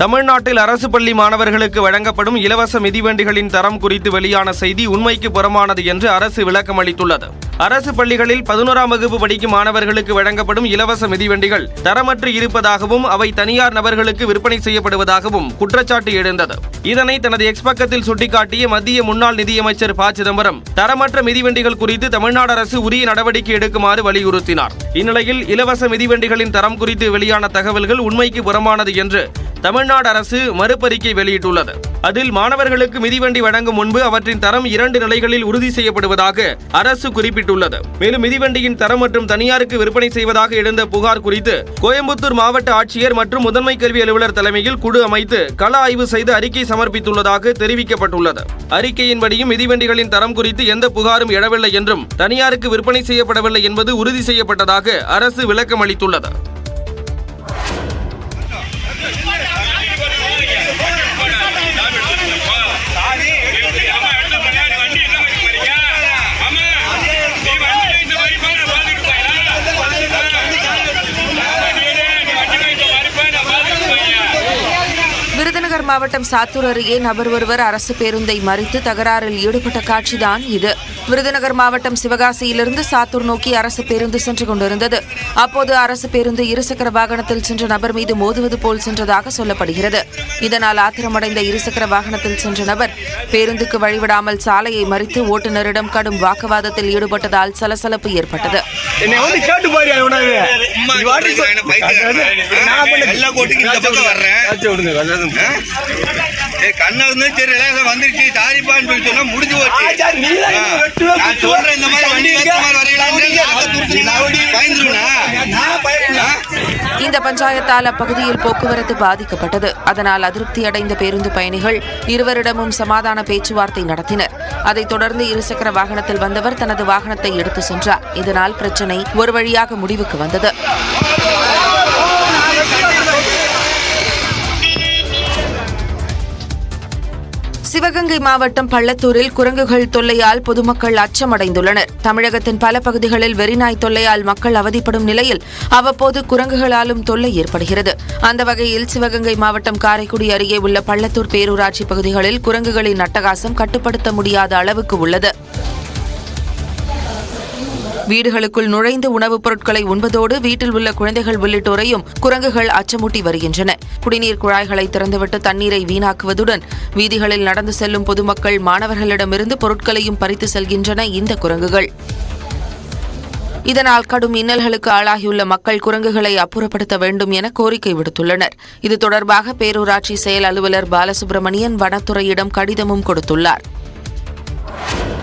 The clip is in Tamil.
தமிழ்நாட்டில் அரசு பள்ளி மாணவர்களுக்கு வழங்கப்படும் இலவச மிதிவண்டிகளின் தரம் குறித்து வெளியான செய்தி உண்மைக்கு புறமானது என்று அரசு விளக்கம் அளித்துள்ளது. அரசு பள்ளிகளில் பதினோராம் வகுப்பு படிக்கும் மாணவர்களுக்கு வழங்கப்படும் இலவச மிதிவண்டிகள் தரமற்று இருப்பதாகவும் அவை தனியார் நபர்களுக்கு விற்பனை செய்யப்படுவதாகவும் குற்றச்சாட்டு எழுந்தது. இதனை தனது எக்ஸ் பக்கத்தில் சுட்டிக்காட்டிய மத்திய முன்னாள் நிதியமைச்சர் ப. சிதம்பரம் தரமற்ற மிதிவண்டிகள் குறித்து தமிழ்நாடு அரசு உரிய நடவடிக்கை எடுக்குமாறு வலியுறுத்தினார். இந்நிலையில் இலவச மிதிவண்டிகளின் தரம் குறித்து வெளியான தகவல்கள் உண்மைக்கு புறமானது என்று தமிழ்நாடு அரசு மறுப்பறிக்கை வெளியிட்டுள்ளது. அதில் மாணவர்களுக்கு மிதிவண்டி வழங்கும் முன்பு அவற்றின் தரம் இரண்டு நிலைகளில் உறுதி செய்யப்படுவதாக அரசு குறிப்பிட்டுள்ளது. மேலும் மிதிவண்டியின் தரம் மற்றும் தனியாருக்கு விற்பனை செய்வதாக எழுந்த புகார் குறித்து கோயம்புத்தூர் மாவட்ட ஆட்சியர் மற்றும் முதன்மை கல்வி அலுவலர் தலைமையில் குழு அமைத்து கள ஆய்வு செய்து அறிக்கை சமர்ப்பித்துள்ளதாக தெரிவிக்கப்பட்டுள்ளது. அறிக்கையின்படியும் மிதிவண்டிகளின் தரம் குறித்து எந்த புகாரும் எழவில்லை என்றும் தனியாருக்கு விற்பனை செய்யப்படவில்லை என்பது உறுதி செய்யப்பட்டதாக அரசு விளக்கம் அளித்துள்ளது மாவட்டம் சாத்தூர் அருகே நபர் ஒருவர் அரசு பேருந்தை மறித்து தகராறில் ஈடுபட்ட காட்சிதான் இது. விருதுநகர் மாவட்டம் சிவகாசியிலிருந்து சாத்தூர் நோக்கி அரசு பேருந்து சென்று கொண்டிருந்தது. அப்போது அரசு பேருந்து இருசக்கர வாகனத்தில் சென்ற நபர் மீது மோதுவது போல் சென்றதாக சொல்லப்படுகிறது. இதனால் ஆத்திரமடைந்த இருசக்கர வாகனத்தில் சென்ற நபர் பேருந்துக்கு வழிவிடாமல் சாலையை மறித்து ஓட்டுநரிடம் கடும் வாக்குவாதத்தில் ஈடுபட்டதால் சலசலப்பு ஏற்பட்டது? நான் இந்த கண்ணா இருந்து சரி எல்லாம் வந்துருச்சு. தாரிப்பான்னு சொல்லி சொன்னா முடிஞ்சு போச்சு. நான். சொல்றேன் மாதிரி வண்டி மாதிரி? இந்த பஞ்சாயத்தால் அப்பகுதியில் போக்குவரத்து பாதிக்கப்பட்டது. அதனால் அதிருப்தி அடைந்த பேருந்து பயணிகள் இருவரிடமும் சமாதான பேச்சுவார்த்தை நடத்தினர். அதைத் தொடர்ந்து இருசக்கர வாகனத்தில் வந்தவர் தனது வாகனத்தை எடுத்து சென்றார். இதனால் பிரச்சினை ஒரு வழியாக முடிவுக்கு வந்தது. சிவகங்கை மாவட்டம் பள்ளத்தூரில் குரங்குகள் தொல்லையால் பொதுமக்கள் அச்சமடைந்துள்ளனர். தமிழகத்தின் பல பகுதிகளில் வெறிநாய் தொல்லையால் மக்கள் அவதிப்படும் நிலையில் அவ்வப்போது குரங்குகளாலும் தொல்லை ஏற்படுகிறது. அந்த வகையில் சிவகங்கை மாவட்டம் காரைக்குடி அருகே உள்ள பள்ளத்தூர் பேரூராட்சி பகுதிகளில் குரங்குகளின் அட்டகாசம் கட்டுப்படுத்த முடியாத அளவுக்கு உள்ளது. வீடுகளுக்குள் நுழைந்து உணவுப் பொருட்களை உண்பதோடு வீட்டில் உள்ள குழந்தைகள் உள்ளிட்டோரையும் குரங்குகள் அச்சமூட்டி வருகின்றன. குடிநீர் குழாய்களை திறந்துவிட்டு தண்ணீரை வீணாக்குவதுடன் வீதிகளில் நடந்து செல்லும் பொதுமக்கள் மாணவர்களிடமிருந்து பொருட்களையும் பறித்து செல்கின்றன இந்த குரங்குகள். இதனால் கடும் இன்னல்களுக்கு ஆளாகியுள்ள மக்கள் குரங்குகளை அப்புறப்படுத்த வேண்டும் என கோரிக்கை விடுத்துள்ளனர். இது தொடர்பாக பேரூராட்சி செயல் அலுவலர் பாலசுப்ரமணியன் வனத்துறையிடம் கடிதமும் கொடுத்துள்ளார்.